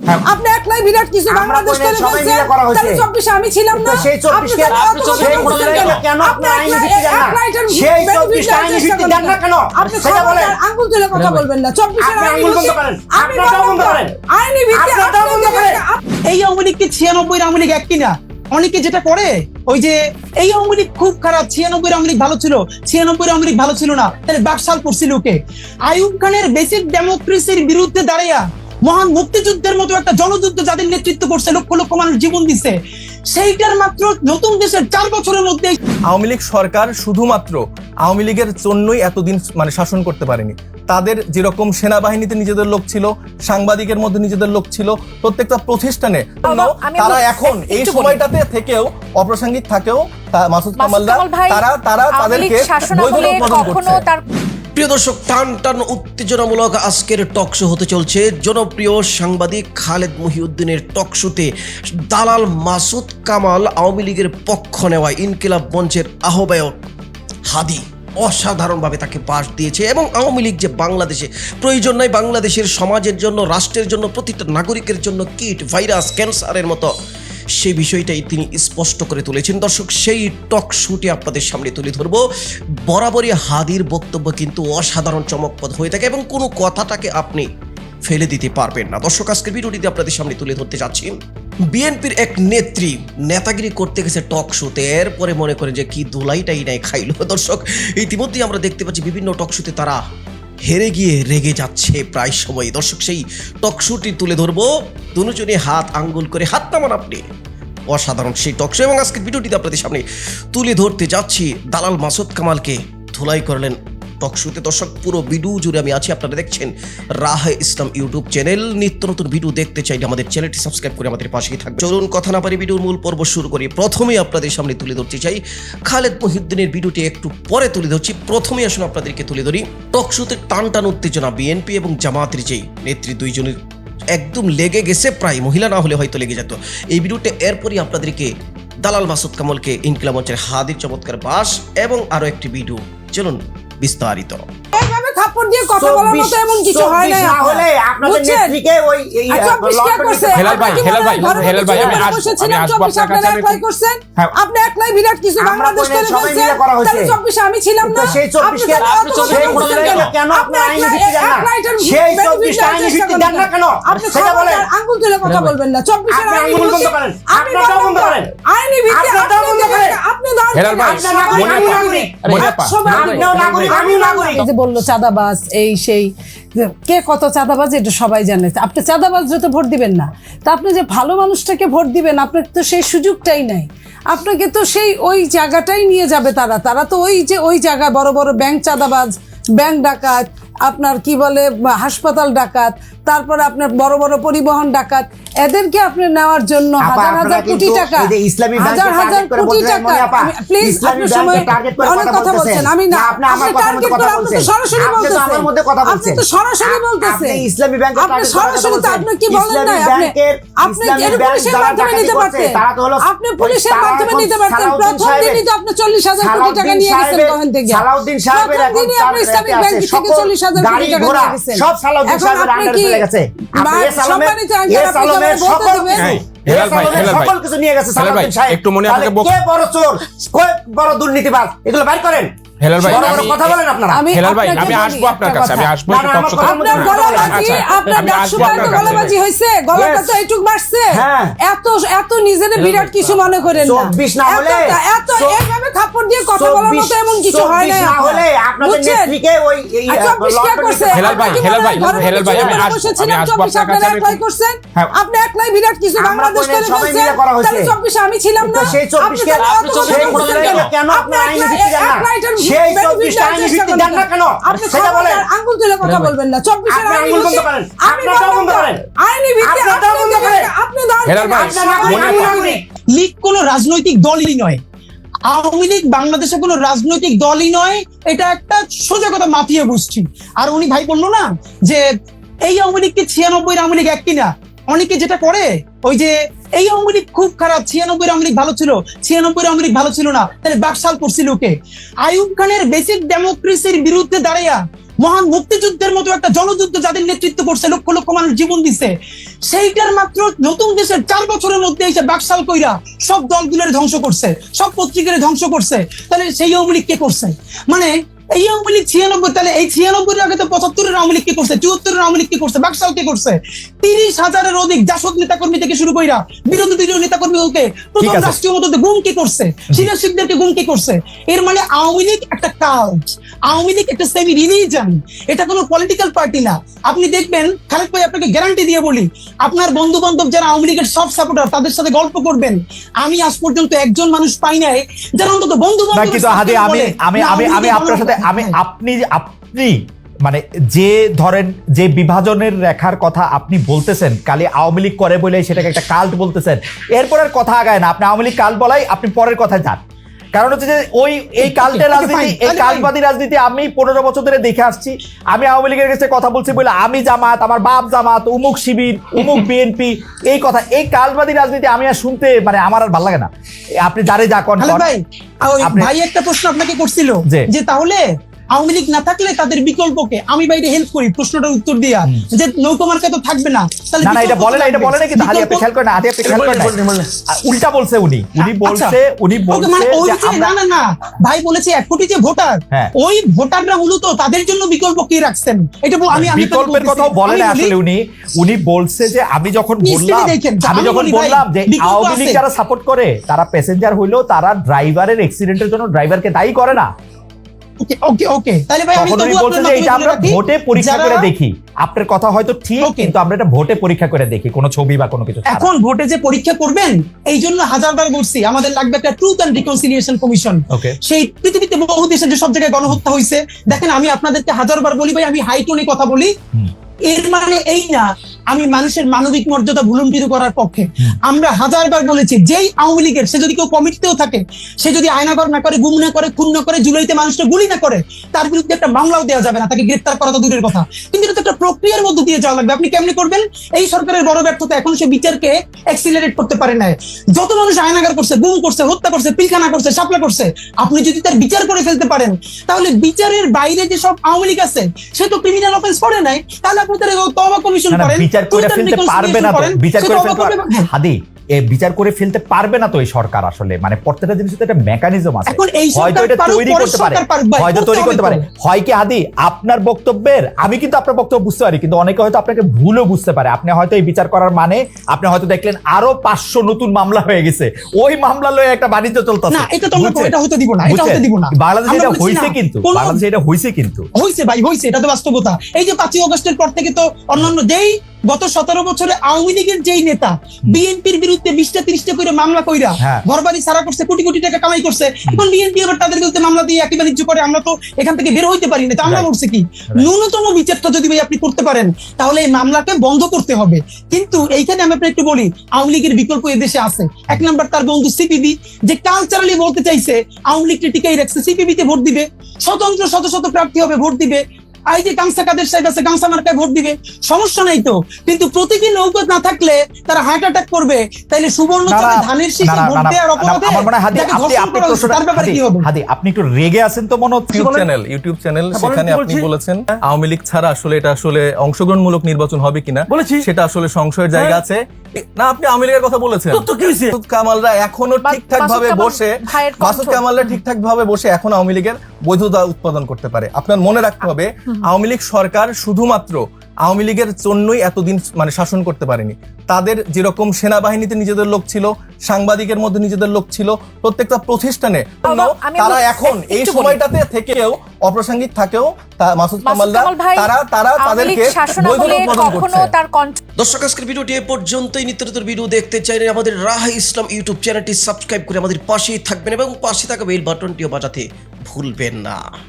হ্যাঁ। আপনি একলাই বিরাট কিছু বাংলাদেশ। তাহলে চব্বিশে আমি ছিলাম না সেই আপনি 24 কে তাহলে আপনি অত কথা সেই বলছেন বললেন কেন? কেন আপনি আপনি আইনি একলাই- ভিত্তি দেন না? একলাই এটার সেই benefit 24 টা নেওয়ার আইনি ভিত্তি দেন না কেন? আপনি সেটা বলেন। আঙ্গুল তুলে কথা বলবেন না চব্বিশের আইনি বন্ধ করেন। আমি বন্ধ করেন। আইনি ভিত্তি আপনারটাও বন্ধ করেন। এই আওয়ামী লীগ কি ছিয়ানব্বই আওয়ামী লীগ একই না অনেকে যেটা করে ওই যে এই আওয়ামী লীগ খুব খারাপ ছিয়ানব্বই আওয়ামী লীগ ভালো ছিল ছিয়ানব্বই আওয়ামী লীগ ভালো ছিল না তাহলে বাকশাল করছিল ওকে আইয়ুব খানের বেসিক ডেমোক্রেসির বিরুদ্ধে দাঁড়াইয়া মহান মুক্তিযুদ্ধের মতো একটা জনযুদ্ধ যাদের নেতৃত্ব করছে লক্ষ লক্ষ মানুষ জীবন দিছে সেইটার মাত্র নতুন দেশের চার বছরের মধ্যে আওয়ামী লীগ সরকার শুধুমাত্র আওয়ামী লীগের জন্যই এতদিন মানে শাসন করতে পারেনি। তাদের যেরকম সেনাবাহিনীতে নিজেদের লোক ছিল সাংবাদিকের মধ্যে নিজেদের লোক ছিল প্রত্যেকটা প্রতিষ্ঠানে তারা এখন এই সময়টাতে থেকেও অপ্রাসঙ্গিক থাকেও মাসুদ কামালরা কামাল তারা তারা তাদেরকে বৈধ করছে। তার প্রিয় দর্শক, টান টান উত্তেজনামূলক আজকের টক শো হতে চলছে। জনপ্রিয় সাংবাদিক খালেদ মহিউদ্দিনের টক শোতে দালাল মাসুদ কামাল আওয়ামী লীগের পক্ষ নেওয়ায় ইনকিলাব মঞ্চের আহ্বায়ক হাদি অসাধারণভাবে তাকে পাশ দিয়েছে এবং আওয়ামী লীগ যে বাংলাদেশে, প্রয়োজন নাই বাংলাদেশের সমাজের জন্য, রাষ্ট্রের জন্য, প্রতিটা নাগরিকের জন্য কিট, ভাইরাস, ক্যান্সারের মতো সেই বিষয়টাই তিনি স্পষ্ট করে তুলেছেন। দর্শক, সেই টক শুটে আপনাদের সামনে তুলে ধরবো। বরাবরই হাদির বক্তব্য কিন্তু অসাধারণ চমকপদ হয়ে থাকে এবং কোনো কথাটাকে আপনি ফেলে দিতে পারবেন না। দর্শক, আজকের ভিডিওটিতে আপনাদের সামনে তুলে ধরতে যাচ্ছি। বিএনপির এক নেত্রী নেতাগিরি করতে গেছে টক শোতে। এরপরে মনে করে যে কি দোলাইটাই নাই খাইলো। দর্শক, ইতিমধ্যেই আমরা দেখতে পাচ্ছি বিভিন্ন টক শোতে তারা হেরে গিয়ে রেগে যাচ্ছে প্রায় সময়। দর্শক, সেই টকশুটি তুলে ধরবো। দুজনে হাত আঙ্গুল করে হাত নামান আপনি। অসাধারণ সেই টকশো এবং আজকের ভিডিওটিতে আপনাদের সামনে তুলে ধরতে যাচ্ছি। দালাল মাসুদ কামালকে ধুলাই করলেন টক শুতে দর্শক, পুরো ভিডিও জুড়ে আমি আছি। আপনারা দেখছেন রাহে ইসলাম ইউটিউব চ্যানেল নিত্য নতুন ভিডিও দেখতে চাইলে আমাদের চ্যানেলটি সাবস্ক্রাইব করে আমাদের পাশেই থাকবে চলুন, কথা না পারি ভিডিওর মূল পর্ব শুরু করি। প্রথমেই আপনাদের সামনে তুলে ধরতে চাই খালেদ মহিউদ্দিনের ভিডিওটি একটু পরে তুলে ধরছি। প্রথমেই আসুন আপনাদেরকে তুলে ধরি টক শুতে টান টান উত্তেজনা বিএনপি এবং জামাতের যেই নেত্রী দুইজনের একদম লেগে গেছে, প্রায় মহিলা না হলে হয়তো লেগে যেত। এই ভিডিওটা এরপরই আপনাদেরকে দালাল মাসুদ কামলকে ইনকিলা মঞ্চের হাদির চমৎকার বাস এবং আরও একটি ভিডিও চলুন বিস্তারিত এইভাবে থাপ্পড় দিয়ে কথা বলার মতো এমন কিছু হয় না 24 হলে আপনাদের নেত্রীকে ওই? যেতে হেলাল ভাই, হেলাল ভাই, হেলাল ভাই, আমি আসব, আমি আসব আপনার কাছে, করছেন? হ্যাঁ। আপনি একলাই বিরাট কিছু বাংলাদেশ বললেন করে ফেলছেন। মিলে করা হয়েছে। তাহলে চব্বিশে আমি ছিলাম না। সেই 24 কে কথা সেই বলছেন কেন? কেন আপনি আইনি ভিত্তি দেন না? সেই 24 টা আইনি ভিত্তি দেন না কেন? আপনি সেটা বলেন। আঙ্গুল তুলে কথা বলবেন না চব্বিশের আপনি আইনি আঙ্গুল বন্ধ করেন। আমি বন্ধ করেন। আইনি ভিত্তি আপনি বন্ধ করেন। আপনি ধরেন হেলাল ভাই, আপনার নাগরিক, আমিও নাগরিক, আমিও নাগরিক। বলল চাঁদাবাজ এই সেই। কে কত চাঁদাবাজ এটা সবাই জানে। আপনি চাঁদাবাজ যত ভোট দিবেন না। তা আপনি যে ভালো মানুষটাকে ভোট দিবেন আপনার তো সেই সুযোগটাই নাই। আপনাকে তো সেই ওই জায়গাটাই নিয়ে যাবে তারা। তারা তো ওই যে ওই জায়গায় বড় বড় ব্যাংক চাঁদাবাজ ব্যাংক ডাকাত আপনার কি বলে হাসপাতাল ডাকাত তারপরে আপনার বড় বড় পরিবহন ডাকাত এদেরকে আপনি নেওয়ার জন্য হাজার হাজার কোটি টাকা ইসলামী হাজার হাজার কোটি টাকা। প্লিজ ইসলামী আপনি সময় অনেক কথা বলছেন আমি না আপনি টার্গেট করে আপনি তো সরাসরি বলতেছেন। আমার মধ্যে কথা বলছেন আপনি তো সরাসরি বলতেছেন। আপনি ইসলামী ব্যাংকে আপনি সরাসরি তো আপনি কি বলেন না আপনি আপনি এর পুলিশের মাধ্যমে নিতে পারতেন। তারা তো হলো আপনি পুলিশের মাধ্যমে নিতে পারতেন। প্রথম দিনই তো আপনি চল্লিশ হাজার কোটি টাকা নিয়ে গেছেন সাহেবের- থেকে সালাউদ্দিন সাহেবের এখন আপনি তার ইসলামিক ব্যাংক থেকে সকল চল্লিশ হাজার গাড়ি ঘোড়া, সব আন্ডারে চলে গেছে। সকল কিছু- নিয়ে গেছে। একটু মনে কে বড় চোর? বড় দুর্নীতিবাজ? এগুলো বাইর করেন। হেলাল ভাই, কথা বলেন আপনারা। হেলাল ভাই আমি আসব আপনার কাছে আমি আসব আপনার গলাবাজি আচ্ছা, আপনার। গলাবাজি গলাটা তো এইটুক বাড়ছে? হ্যাঁ। এত এত নিজের বিরাট কিছু মনে করেন না। 24 না হলে এত এইভাবে থাপ্পড় দিয়ে কথা বলার মতো এমন কিছু হয় না হলে আপনাদের নেত্রীকে ওই এই, আর 24 কে লন্ডনে করছে? যেতে- হেলাল ভাই, আপনি হেলাল ভাই, হেলাল ভাই, আমি আসব, বসেছিলেন, আমি আসব 24 আপনার কাছে, আপনারা আমি একলাই একটু- করছেন? আপনি একলাই বিরাট কিছু বাংলাদেশ করে ফেলছেন। মিলে করা হয়েছে। তাহলে 24 আমি ছিলাম না। সেই 24 কে তাহলে অত কথা সেই বলছেন বললেন কেন? কেন আপনি আপনি ভিত্তি দেন না? একলাই এটার সেই 24 টা নেওয়ার ভিত্তি দেন কেন? আপনি সেটা বলেন। আঙ্গুল তুলে কথা বলবেন না 24 আপনি আইনি আঙ্গুল বন্ধ করেন। আমি বন্ধ করেন। আইনি ভিত্তি আপনারটাও বন্ধ করেন। আপনি ধরেন হেলাল ভাই, আপনার নাগরিক, আমি পা- নাগরিক। লীগ কোনো রাজনৈতিক দলই নয় আওয়ামী লীগ বাংলাদেশে কোনো রাজনৈতিক দলই নয়, এটা একটা সোজা কথা মাতিয়ে বুঝছি আর উনি ভাই বলল না যে, এই আওয়ামী লীগ কি ছিয়ানব্বই আওয়ামী লীগ একই না? অনেকে যেটা করে, ওই যে, এই আওয়ামী লীগ খুব খারাপ ছিয়ানব্বই আওয়ামী লীগ ভালো ছিল ছিয়ানব্বই আওয়ামী লীগ ভালো ছিল না। তাহলে বাকশাল করছিল ওকে আইয়ুব খানের বেসিক ডেমোক্রেসির বিরুদ্ধে দাঁড়াইয়া মহান মুক্তিযুদ্ধের মতো একটা জনযুদ্ধ যাদের নেতৃত্ব করছে, লক্ষ লক্ষ মানুষ জীবন দিছে সেইটার মাত্র নতুন দেশের চার বছরের মধ্যে এসে বাকশাল কইরা সব দলগুলোর ধ্বংস করছে, সব পত্রিকার ধ্বংস করছে, তাহলে সেই আওয়ামী লীগ কে করছে? মানে এই আওয়ামী লীগ ছিয়ানব্বই তাহলে এই ছিয়ানব্বই আগে তো পঁচাত্তরের আওয়ামী লীগ কে করছে? চুয়াত্তরের আওয়ামী লীগ কে করছে? বাকশাল কে করছে? তিরিশ হাজারের অধিক জাসদ নেতা কর্মী থেকে শুরু কইরা বিরোধী দলীয় প্রথম রাষ্ট্রীয় মদতে গুম কে করছে? সিনিয়র শিখদেরকে গুম কে করছে? এর মানে আওয়ামী লীগ একটা কাল্ট আওয়ামী লীগ একটা সেমি রিলিজন এটা কোনো পলিটিক্যাল পার্টি না। আপনি দেখবেন খালেদ ভাই আপনাকে গ্যারান্টি দিয়ে বলি আপনার বন্ধু বান্ধব যারা আওয়ামী লীগের সব সাপোর্টার তাদের সাথে গল্প করবেন। আমি আজ পর্যন্ত একজন মানুষ পাই নাই যারা অন্তত বন্ধু বান্ধব আমি আমি আমি আপনার সাথে আমি আপনি আপনি মানে যে ধরেন যে বিভাজনের রেখার কথা আপনি বলতেছেন কালি আওয়ামী লীগ করে বলে সেটাকে একটা কাল্ট বলতেছেন এরপর আর কথা আগায় না। আপনি আওয়ামী লীগ কাল বলাই আপনি পরের কথায় যান। কারণ হচ্ছে যে ওই এই কালটে রাজনীতি এই কালবাদী রাজনীতি আমি পনেরো বছর ধরে দেখে আসছি। আমি আওয়ামী লীগের কাছে কথা বলছি বলে আমি জামাত আমার বাপ জামাত উমুক শিবির উমুক বিএনপি এই কথা এই কালবাদী রাজনীতি আমি আর শুনতে মানে আমার আর ভালো লাগে না। আপনি যারে যা কন ভাই একটা প্রশ্ন আপনাকে করছিল? যে তাহলে আওয়ামী লীগ না থাকলে তাদের বিকল্পকে আমি বাইরে হেল্প করি প্রশ্নটার উত্তর দিয়া। যে নৌকমার্কা তো থাকবে না তাহলে না না এটা বলে না এটা বলে না কিন্তু হাদি আপনি খেয়াল করেন না হাদি আপনি খেয়াল করেন উল্টা বলছে উনি। উনি আচ্ছা। বলছে উনি বলছে মানে ওই যে না না না ভাই বলেছে এক কোটি যে ভোটার। হ্যাঁ। ওই ভোটাররা মূলত তাদের জন্য বিকল্প কি রাখছেন? এটা বল- আমি আমি বিকল্পের। কথাও বলে না আসলে উনি। উনি বলছে যে আমি যখন বললাম দেখেন, আমি আমি যখন বললাম যে আওয়ামী লীগ যারা সাপোর্ট করে তারা প্যাসেঞ্জার হইলেও তারা ড্রাইভারের অ্যাক্সিডেন্টের জন্য ড্রাইভারকে দায়ী করে না। ওকে ওকে ওকে তাহলে ভাই আমি তবুও আপনার যে এটা আমরা ভোটে পরীক্ষা করে দেখি। আপনার কথা হয়তো ঠিক কিন্তু আমরা এটা ভোটে পরীক্ষা করে দেখি কোনো ছবি বা কোনো কিছু এখন ভোটে যে পরীক্ষা করবেন এই জন্য হাজারবার বলছি আমাদের লাগবে একটা ট্রুথ অ্যান্ড রিকনসিলিয়েশন কমিশন সেই পৃথিবীতে বহু দেশে যে সব জায়গায় গণহত্যা হয়েছে দেখেন আমি আপনাদেরকে হাজারবার বলি ভাই আমি হাইটোনে কথা বলি। এর মানে এই না আমি মানুষের মানবিক মর্যাদা ভুলুণ্ঠিত করার পক্ষে। আমরা হাজারবার বলেছি যেই আওয়ামী লীগের সে যদি কেউ কমিটিতেও থাকে সে যদি আয়নাগর না করে গুম না করে খুন না করে জুলাইতে মানুষটা গুলি না করে তার বিরুদ্ধে একটা মামলাও দেওয়া যাবে না তাকে গ্রেপ্তার করা তো দূরের কথা। কিন্তু এটা তো একটা প্রক্রিয়ার মধ্য দিয়ে যাওয়া লাগবে। আপনি কেমনি করবেন? এই সরকারের বড় ব্যর্থতা এখন সে বিচারকে অ্যাক্সিলারেট করতে পারে না যত মানুষ আয়নাগার করছে গুম করছে হত্যা করছে পিলখানা করছে সাপলা করছে আপনি যদি তার বিচার করে ফেলতে পারেন তাহলে বিচারের বাইরে যে সব আওয়ামী লীগ আছে সে তো ক্রিমিনাল অফেন্স করে নাই। তাহলে আপনি তার তবা কমিশন করেন। বিচার করে ফেলতে পারবে না তো বিচার করে ফেলতে। হাদি এ বিচার করে ফেলতে পারবে না তো এই সরকার আসলে। মানে প্রত্যেকটা জিনিসের একটা মেকানিজম আছে। হয়তো এটা তৈরি করতে পারে। হয়তো তৈরি করতে পারে। হয় কি হাদি আপনার বক্তব্যের আমি কিন্তু আপনার বক্তব্য বুঝতে পারি কিন্তু অনেকে হয়তো আপনাকে ভুলও বুঝতে পারে। আপনি হয়তো এই বিচার করার মানে আপনি হয়তো দেখলেন আরও পাঁচশো নতুন মামলা হয়ে গেছে। ওই মামলা লয়ে একটা বাণিজ্য চলতেছে। না এটা তো আমরা এটা হতে দিব না এটা? হতে দিব না। বাংলাদেশে এটা হয়েছে কিন্তু বাংলাদেশে এটা হয়েছে কিন্তু। হয়েছে ভাই হয়েছে এটা তো বাস্তবতা। এই যে পাঁচই অগস্টের পর থেকে তো অন্যান্য যেই গত সতেরো বছরে আওয়ামী লীগের যেই নেতা বিএনপির বিরুদ্ধে বিশটা তিরিশটা করে মামলা কইরা হ্যাঁ। ঘর বাড়ি সারা করছে কোটি কোটি টাকা কামাই করছে এখন বিএনপি আবার তাদের বিরুদ্ধে মামলা দিয়ে একই বাণিজ্য করে আমরা তো এখান থেকে বের হইতে পারি না তো আমরা. বলছি কি? ন্যূনতম বিচারটা যদি ভাই আপনি করতে পারেন তাহলে এই মামলাকে বন্ধ করতে হবে। কিন্তু এইখানে আমি আপনার একটু বলি আওয়ামী লীগের বিকল্প এদেশে আছে। এক নাম্বার তার বন্ধু সিপিবি যে কালচারালি বলতে চাইছে আওয়ামী লীগকে টিকাই রাখছে সিপিবিতে ভোট দিবে স্বতন্ত্র শত শত প্রার্থী হবে ভোট দিবে। এই যে গামসা কাদের সাহেব আছে গামসা মার্কায় ভোট দিবে। সমস্যা নাই তো। কিন্তু প্রতীকী নৌকত না থাকলে তারা হার্ট অ্যাটাক করবে। তাইলে সুবর্ণ ধানের শীষে ভোট দেওয়ার অপরাধে আমার মনে হয় আপনি আপনি প্রশ্নটা তার ব্যাপারে কি হবে? হাদি আপনি একটু রেগে আছেন তো মনে হচ্ছে ইউটিউব চ্যানেল? ইউটিউব চ্যানেল সেখানে আপনি বলেছেন আওয়ামী লীগ ছাড়া আসলে এটা আসলে অংশগ্রহণমূলক নির্বাচন হবে কিনা? বলেছি। সেটা আসলে সংশয়ের জায়গা আছে। না আপনি আওয়ামী লীগের কথা বলেছেন। কামালরা এখনও ঠিকঠাক ভাবে বসে মাসুদ কামালরা ঠিকঠাক ভাবে বসে এখন আওয়ামী লীগের বৈধতা উৎপাদন করতে পারে। আপনার মনে রাখতে হবে আওয়ামী লীগ সরকার শুধুমাত্র আওয়ামী লীগের জন্যই এতদিন মানে শাসন করতে পারেনি। তাদের যেরকম সেনাবাহিনীতে নিজেদের লোক ছিল সাংবাদিকের মধ্যে নিজেদের লোক ছিল প্রত্যেকটা প্রতিষ্ঠানে তারা এখন এই সময়টাতে থেকেও অপ্রাসঙ্গিক থাকেও মাসুদ কামালরা তারা তারা তাদেরকে তার দর্শক আজকের ভিডিওটি এ পর্যন্তই। নিত্য নতুন ভিডিও দেখতে চাইলে আমাদের রাহ ইসলাম ইউটিউব চ্যানেলটি সাবস্ক্রাইব করে আমাদের পাশেই থাকবেন এবং পাশে থাকা বেল বাটনটিও বাজাতে ভুলবেন না।